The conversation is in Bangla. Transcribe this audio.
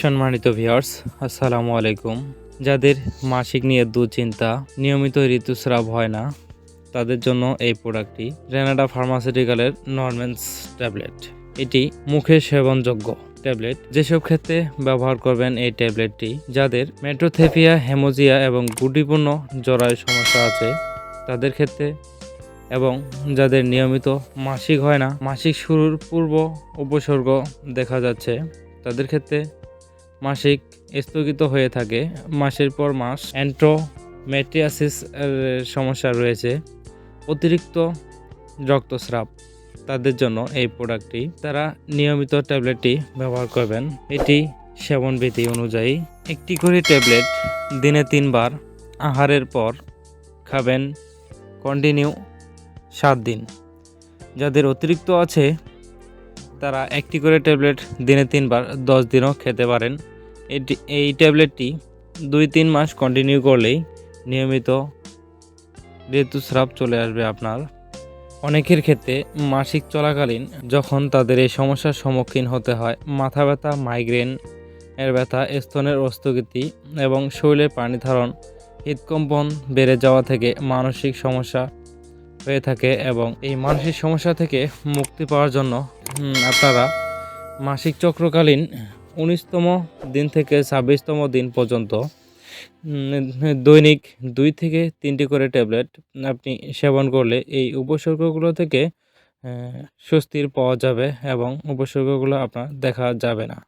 সম্মানিত ভিউয়ার্স আসসালামু আলাইকুম। যাদের মাসিক নিয়ে দুশ্চিন্তা, নিয়মিত ঋতুস্রাব হয় না, তাদের জন্য এই প্রোডাক্টটি রেনাডা ফার্মাসিউটিক্যালের নরমেন্স ট্যাবলেট এটি মুখে সেবনযোগ্য ট্যাবলেট যেসব ক্ষেত্রে ব্যবহার করবেন এই ট্যাবলেটটি যাদের মেট্রোথেপিয়া হেমোজিয়া এবং গুটিপূর্ণ জরায়ু সমস্যা আছে, তাদের ক্ষেত্রে এবং যাদের নিয়মিত মাসিক হয় না, মাসিক শুরুর পূর্ব উপসর্গ দেখা যাচ্ছে, তাদের ক্ষেত্রে মাসিক স্থগিত হয়ে থাকে। মাসের পর মাস অ্যান্ট্রোমেট্রিয়াসিস সমস্যা রয়েছে। অতিরিক্ত রক্তস্রাব তাদের জন্য এই প্রোডাক্টটি। তারা নিয়মিত ট্যাবলেটটি ব্যবহার করবেন। এটি সেবনবিধি অনুযায়ী একটি করে ট্যাবলেট দিনে তিনবার আহারের পর খাবেন কন্টিনিউ সাত দিন। যাদের অতিরিক্ত আছে, তারা একটি করে ট্যাবলেট দিনে তিনবার দশ দিনও খেতে পারেন। এটি এই ট্যাবলেটটি দুই তিন মাস কন্টিনিউ করলেই নিয়মিত ঋতুস্রাব চলে আসবে আপনার, অনেকের ক্ষেত্রে মাসিক চলাকালীন যখন তাদের এই সমস্যার সম্মুখীন হতে হয়, মাথা ব্যথা মাইগ্রেন এর ব্যথা, স্তনের অস্থগতি এবং শরীরে পানি ধারণ, হৃদকম্পন বেড়ে যাওয়া থেকে মানসিক সমস্যা হয়ে থাকে এবং এই মানসিক সমস্যা থেকে মুক্তি পাওয়ার জন্য আপনারা মাসিক চক্রকালীন উনিশতম দিন থেকে ছাব্বিশতম দিন পর্যন্ত দৈনিক দুই থেকে তিনটি করে ট্যাবলেট আপনি সেবন করলে এই উপসর্গগুলো থেকে স্বস্তির পাওয়া যাবে এবং উপসর্গগুলো আপনার দেখা যাবে না।